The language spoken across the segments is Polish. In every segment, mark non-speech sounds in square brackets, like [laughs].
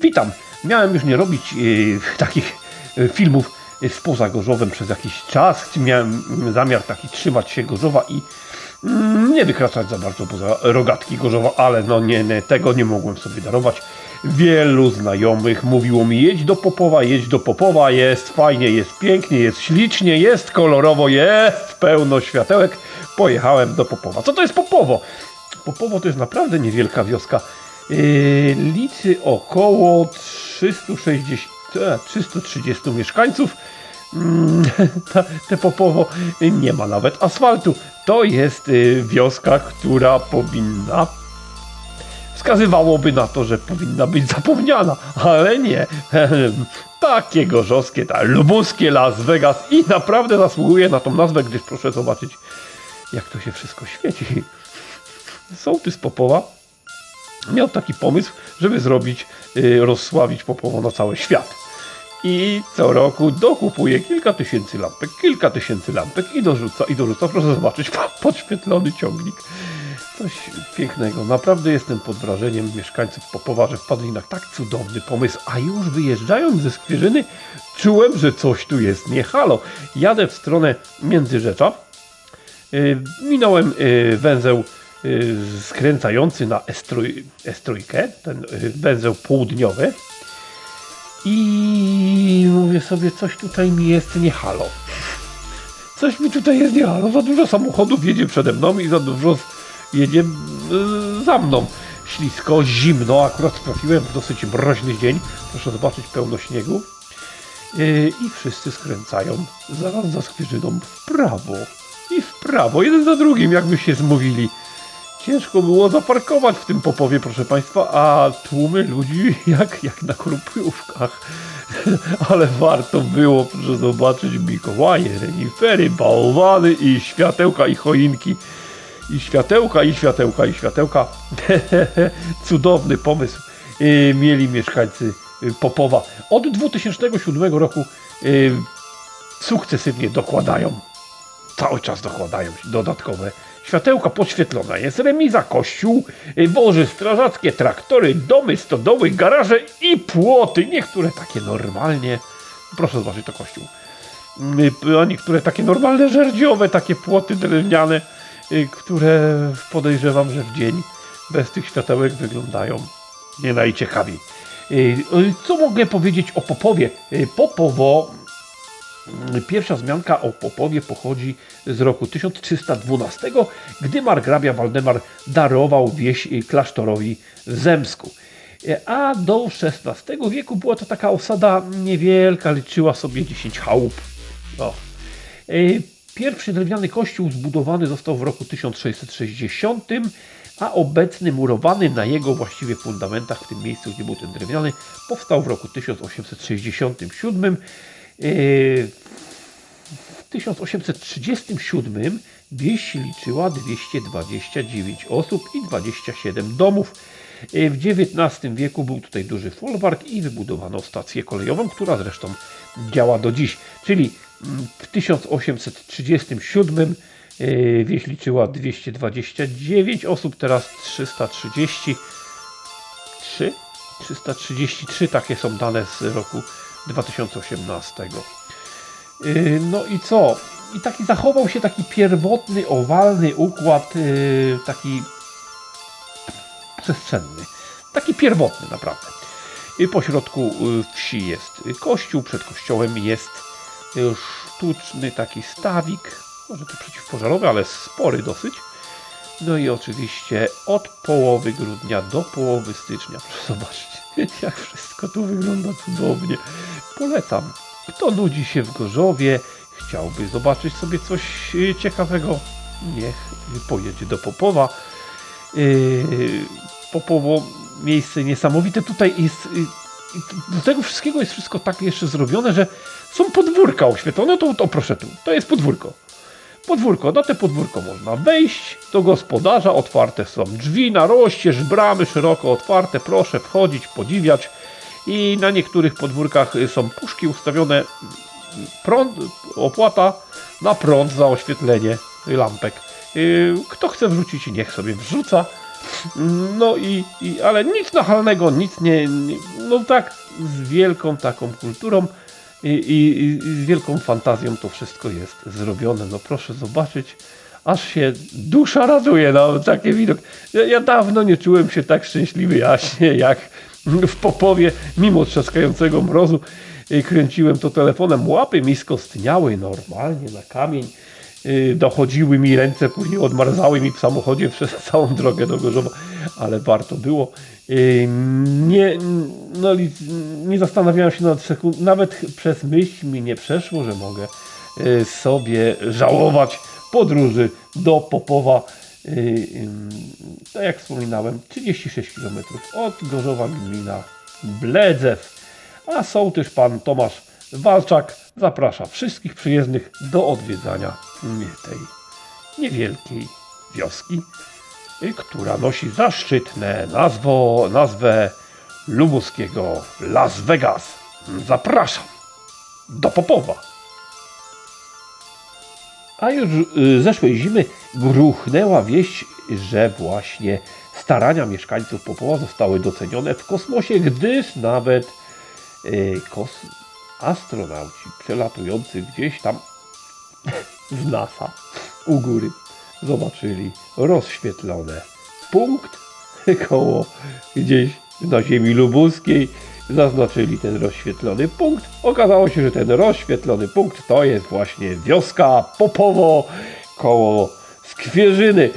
Witam. Miałem już nie robić e, takich e, filmów e, spoza Gorzowem przez jakiś czas. Miałem zamiar taki trzymać się Gorzowa i mm, nie wykraczać za bardzo poza rogatki Gorzowa, ale no nie, nie, tego nie mogłem sobie darować. Wielu znajomych mówiło mi jedź do Popowa, jedź do Popowa, jest fajnie, jest pięknie, jest ślicznie, jest kolorowo, jest pełno światełek. Pojechałem do Popowa. Co to jest Popowo? Popowo to jest naprawdę niewielka wioska. Yy, liczy około 360, e, 330 mieszkańców. Mm, [laughs] ta- Te Popowo nie ma nawet asfaltu. To jest yy, wioska, która powinna wskazywałoby na to, że powinna być zapomniana, ale nie. Takie gorzowskie, tak, lubuskie Las Vegas i naprawdę zasługuje na tą nazwę, gdyż proszę zobaczyć, jak to się wszystko świeci. Sołtys Popowa miał taki pomysł, żeby zrobić, y, rozsławić Popowo na cały świat. I co roku dokupuje kilka tysięcy lampek, kilka tysięcy lampek i dorzuca, i dorzuca, proszę zobaczyć, po- [laughs] podświetlony ciągnik. Coś pięknego. Naprawdę jestem pod wrażeniem mieszkańców Popowa, że wpadli na tak cudowny pomysł, a już wyjeżdżając ze Skwierzyny czułem, że coś tu jest nie halo. Jadę w stronę Międzyrzecza, Y, Minąłem y, węzeł y, skręcający na Estrój, Estrójkę, ten y, węzeł południowy. I mówię sobie, coś tutaj mi jest nie halo. Coś mi tutaj jest nie halo. Za dużo samochodów jedzie przede mną i za dużo jedzie y, za mną. Ślisko, zimno, akurat trafiłem w dosyć mroźny dzień. Proszę zobaczyć, pełno śniegu. Y, I wszyscy skręcają zaraz za skwierzyną w prawo. I w prawo, jeden za drugim, jakby się zmówili. Ciężko było zaparkować w tym Popowie, proszę Państwa, a tłumy ludzi [laughs] jak, jak na krupówkach. [laughs] Ale warto było, proszę zobaczyć, Mikołaje, renifery, bałwany i światełka i choinki. I światełka, i światełka, i światełka. [laughs] Cudowny pomysł y, mieli mieszkańcy y, Popowa. Od 2007 roku y, sukcesywnie dokładają cały czas dokładają dodatkowe światełka podświetlona. Jest remiza, kościół, wozy strażackie, traktory, domy, stodoły, garaże i płoty. Niektóre takie normalnie. Proszę zobaczyć to kościół. A niektóre takie normalne żerdziowe, takie płoty drewniane, które podejrzewam, że w dzień bez tych światełek wyglądają nie najciekawiej. Y, y, Co mogę powiedzieć o Popowie? Y, Popowo Pierwsza wzmianka o Popowie pochodzi z roku 1312, gdy margrabia Waldemar darował wieś klasztorowi w Zemsku. A do XVI wieku była to taka osada niewielka, liczyła sobie 10 chałup. O. Pierwszy drewniany kościół zbudowany został w roku 1660, a obecny murowany na jego właściwie fundamentach, w tym miejscu, gdzie był ten drewniany, powstał w roku 1867. E, W 1837 wieś liczyła 229 osób i 27 domów. E, W XIX wieku był tutaj duży folwark i wybudowano stację kolejową, która zresztą działa do dziś. Czyli w 1837 e, wieś liczyła 229 osób, teraz 333. 333 takie są dane z roku 2018. Yy, No i co? I taki zachował się taki pierwotny, owalny układ, yy, taki przestrzenny. Taki pierwotny naprawdę. I po środku yy, wsi jest kościół, przed kościołem jest sztuczny taki stawik, może to przeciwpożarowy, ale spory dosyć. No i oczywiście od połowy grudnia do połowy stycznia. [laughs] Zobaczyć, jak wszystko tu wygląda cudownie. Polecam. Kto nudzi się w Gorzowie, chciałby zobaczyć sobie coś y, ciekawego, niech pojedzie do Popowa. Yy, Popowo miejsce niesamowite. Tutaj jest. Do tego wszystkiego jest wszystko tak jeszcze zrobione, że są podwórka oświetlone. To, to proszę tu, to jest podwórko. Podwórko, na te podwórko można wejść do gospodarza, otwarte są drzwi na rozścież, bramy szeroko otwarte, proszę wchodzić, podziwiać. I na niektórych podwórkach są puszki ustawione, prąd, opłata na prąd za oświetlenie lampek Y, Kto chce wrzucić, niech sobie wrzuca. No i, i ale nic nachalnego, nic nie, nie. No tak, z wielką taką kulturą i, i, i z wielką fantazją to wszystko jest zrobione. No proszę zobaczyć, aż się dusza raduje na taki widok. Ja, ja dawno nie czułem się tak szczęśliwy jaśnie jak w Popowie, mimo trzaskającego mrozu. Kręciłem to telefonem, łapy mi skostniały normalnie na kamień. Y, Dochodziły mi ręce, później odmarzały mi w samochodzie [laughs] przez całą drogę do Gorzowa, ale warto było. Y, Nie, no, nie zastanawiałem się nad sekund, nawet przez myśl mi nie przeszło, że mogę y, sobie żałować podróży do Popowa. Tak jak wspominałem, 36 km od Gorzowa gmina Bledzew. A sołtysz pan Tomasz Walczak zaprasza wszystkich przyjezdnych do odwiedzania tej niewielkiej wioski, y, która nosi zaszczytne nazwo, nazwę lubuskiego Las Vegas. Zapraszam do Popowa. A już y, zeszłej zimy gruchnęła wieść, że właśnie starania mieszkańców Popowa zostały docenione w kosmosie, gdyż nawet y, kos astronauci przelatujący gdzieś tam [laughs] z NASA u góry zobaczyli rozświetlone punkt [laughs] koło gdzieś na ziemi lubuskiej zaznaczyli ten rozświetlony punkt. Okazało się, że ten rozświetlony punkt to jest właśnie wioska Popowo koło Skwierzyny.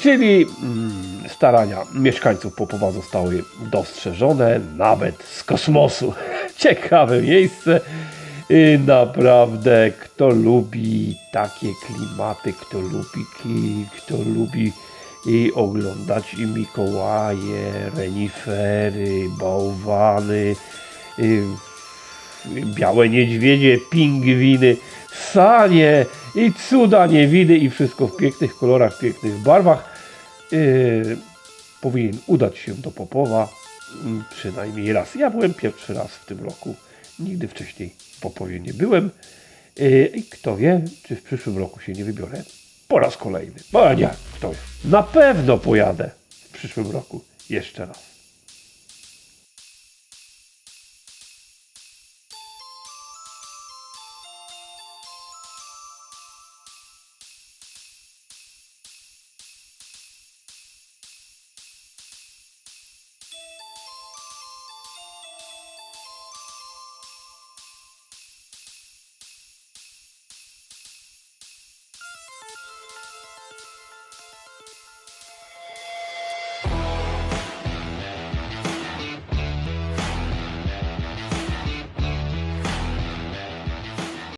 Czyli mm, starania mieszkańców Popowa zostały dostrzeżone nawet z kosmosu. [laughs] Ciekawe miejsce. Y, Naprawdę, kto lubi takie klimaty, kto lubi ki, kto lubi i oglądać i Mikołaje, renifery, bałwany, y, białe niedźwiedzie, pingwiny, sanie i cuda niewidy i wszystko w pięknych kolorach, w pięknych barwach. Yy, powinien udać się do Popowa przynajmniej raz. Ja byłem pierwszy raz w tym roku. Nigdy wcześniej w Popowie nie byłem. Yy, I kto wie, czy w przyszłym roku się nie wybiorę po raz kolejny. Bo nie, kto wie. Na pewno pojadę w przyszłym roku jeszcze raz.